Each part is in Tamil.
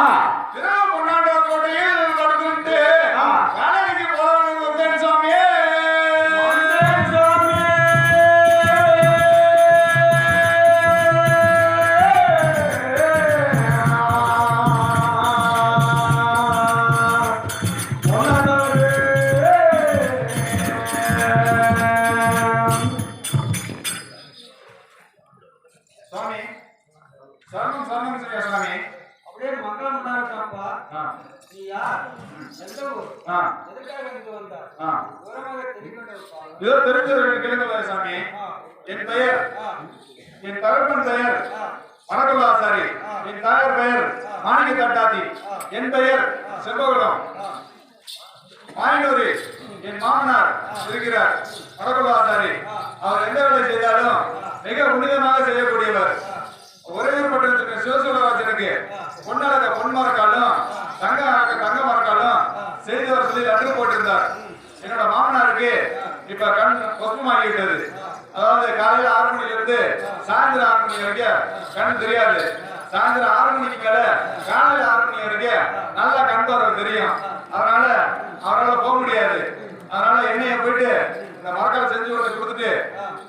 Ah! சாமி. சரணம் சரணம் சாமி அப்படியே உண்டாகட்டாப்பா. ஆ, நீ யார்? எந்த ஊர்? எதுக்காக இங்கு வந்த? ஆ. விவரமாக தெரிந்து இதோ தெரிஞ்சவர்கள் கேளுங்க சாமி. என் பெயர். என் தகப்பன் பெயர். வணக்கலாசாரி என் தாயார் பெயர். மாணிக்க தட்டாத்தி என் பெயர் செல்வகுலம் மாயனூரி. என் மாமனார் இருக்கிறார். வடகுலாசாரி அவர் எந்த வேலை செய்தாலும் மிக புனிதமாக செய்யக்கூடியவர். ஒரே ஒரு பட்டணத்துக்கு சிவசுலராஜனுக்கு பொன்னழக பொன் மரக்காலும் தங்க அழக தங்க மரக்காலும் வர சொல்லி லட்டு போட்டிருந்தார். என்னோட மாமனாருக்கு இப்ப கண் கொப்பமாகிவிட்டது அதாவது காலையில ஆறு மணில இருந்து சாயந்தரம் ஆறு மணி வரைக்கும் கண் தெரியாது. சாயந்தரம் ஆறு மணிக்கு மேல காலையில ஆறு மணி வரைக்கும் நல்லா கண் பார்வை தெரியும். அதனால அவரால் போக முடியாது. அதனால என்னைய போயிட்டு இந்த மரக்கால் செஞ்சு கொண்டு கொடுத்துட்டு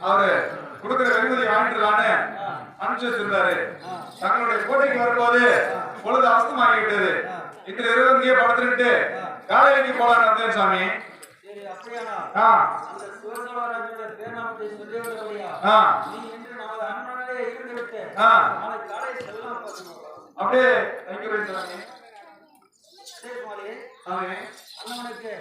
அவரு கொடுக்குற வெகுமதி வாங்கிட்டுலான்னு அனுப்பிச்சு வச்சிருந்தாரு. தங்களுடைய கோட்டைக்கு வரும்போது பொழுது அவசரமாகி விட்டது இன்று இரவு இங்கேயே படுத்துக்கிட்டு காலையிலைக்கு போலான்னு வந்தேன் சாமி. அப்படியே? வைக்கிறேன் சாமி. சரி மாலி சாமி. அண்ணனுக்கு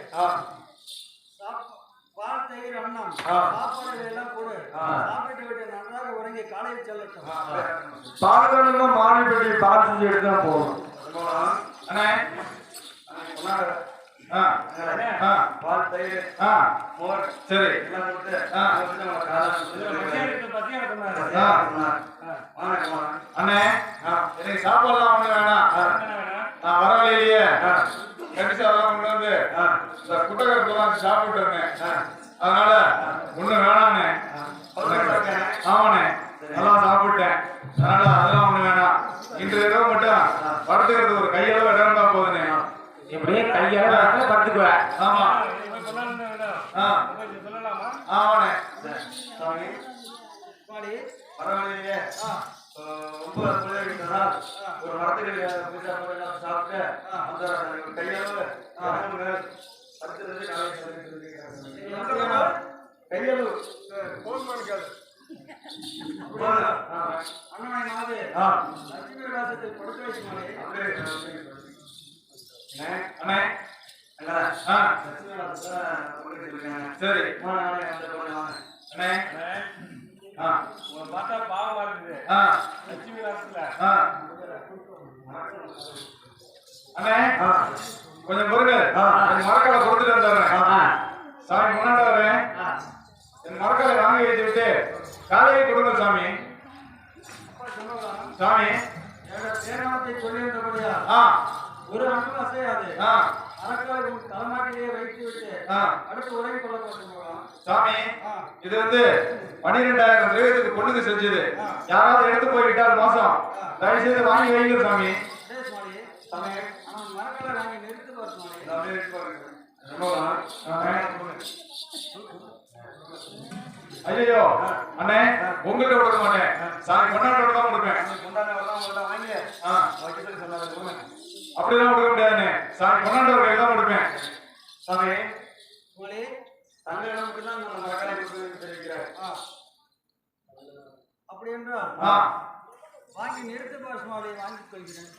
பால் தயிர் ஆ. சாப்பாடு எல்லாம் கொடு. சாப்பிட்டு விட்டு நன்றாக உறங்கி காலையில் செல்லட்டும். பாலகடன்ல மானிப்படி பால் செஞ்சு எடுத்து தான் போகணும் பால் தயிர் மோர் சரி. எல்லாம் கொடுத்து. அண்ணே. எனக்கு சாப்பாடுலாம் ஒண்ணு வேணாம். நான் வர வழியிலேயே கடிசாலாம் வந்து இந்த குட்டகரத்துலாம் சாப்பிட்டு இருந்தேன் அதனால ஒண்ணு வேணாண்ணே ஆமாண்ணே நல்லா சாப்பிட்டேன். அதனால அதெல்லாம் ஒண்ணு வேணாம். இன்று இரவு மட்டும் படுத்துக்கிறது ஒரு கையளவு இடம் இருந்தா போதுண்ணே. இப்படியே கையால படுத்துக்குவேன். ஆமா. ஆ. ஆமாண்ணே. சாமி. பரவாயில்லையே. பிள்ளைகள் இருக்கிறதா? ஒரு மரத்துக்கு சாப்பிட்டு அந்த அப்படியானா கையளவு அண்ணனை நாது ஆ. லட்சுமி விலாசத்தில் படுக்க வைக்கும் மாலி அண்ணே சரி பார்த்தா பாவமா இருக்குது லட்சுமி அண்ணே கொஞ்சம் ஆ. என் மரக்காலை கொடுத்துட்டு வந்துடுறேன் ஆ சாமி முன்னாடி வரேன் என் மரக்காலை வாங்கி வைத்து விட்டு காலையை கொடுங்க சாமி. சாமி. பேராமத்தை சொல்லியிருந்தபடியா? ஒரு அண்ணன் அசையாது. அரக்காலை தலைமாட்டிலேயே வைத்து விட்டு அடுத்து உறங்கி கொள்ள சாமி. இது வந்து பன்னிரெண்டாயிரம் திரவியத்துக்கு பொண்ணுக்கு செஞ்சது. யாராவது எடுத்து போய்விட்டால் மோசம். தயவு செய்து வாங்கி வைங்க சாமி. சாமி. மரக்காலை வாங்கி நிறுத்து பாருங்க. ஐயோ அண்ணே உங்கள்கிட்ட கொடுக்க மாட்டேன். சாமி கொண்டாட தான் கொடுப்பேன். கொண்டாட உங்கள்ட்ட அப்படிலாம் கொடுக்க முடியாதுண்ணே. சாமி கொண்டாடுறவர்களுக்கு தான் கொடுப்பேன். சாமி. அப்படி என்றால் வாங்கி நிறுத்து பாஸ் மாலி வாங்கிக் கொள்கிறேன்.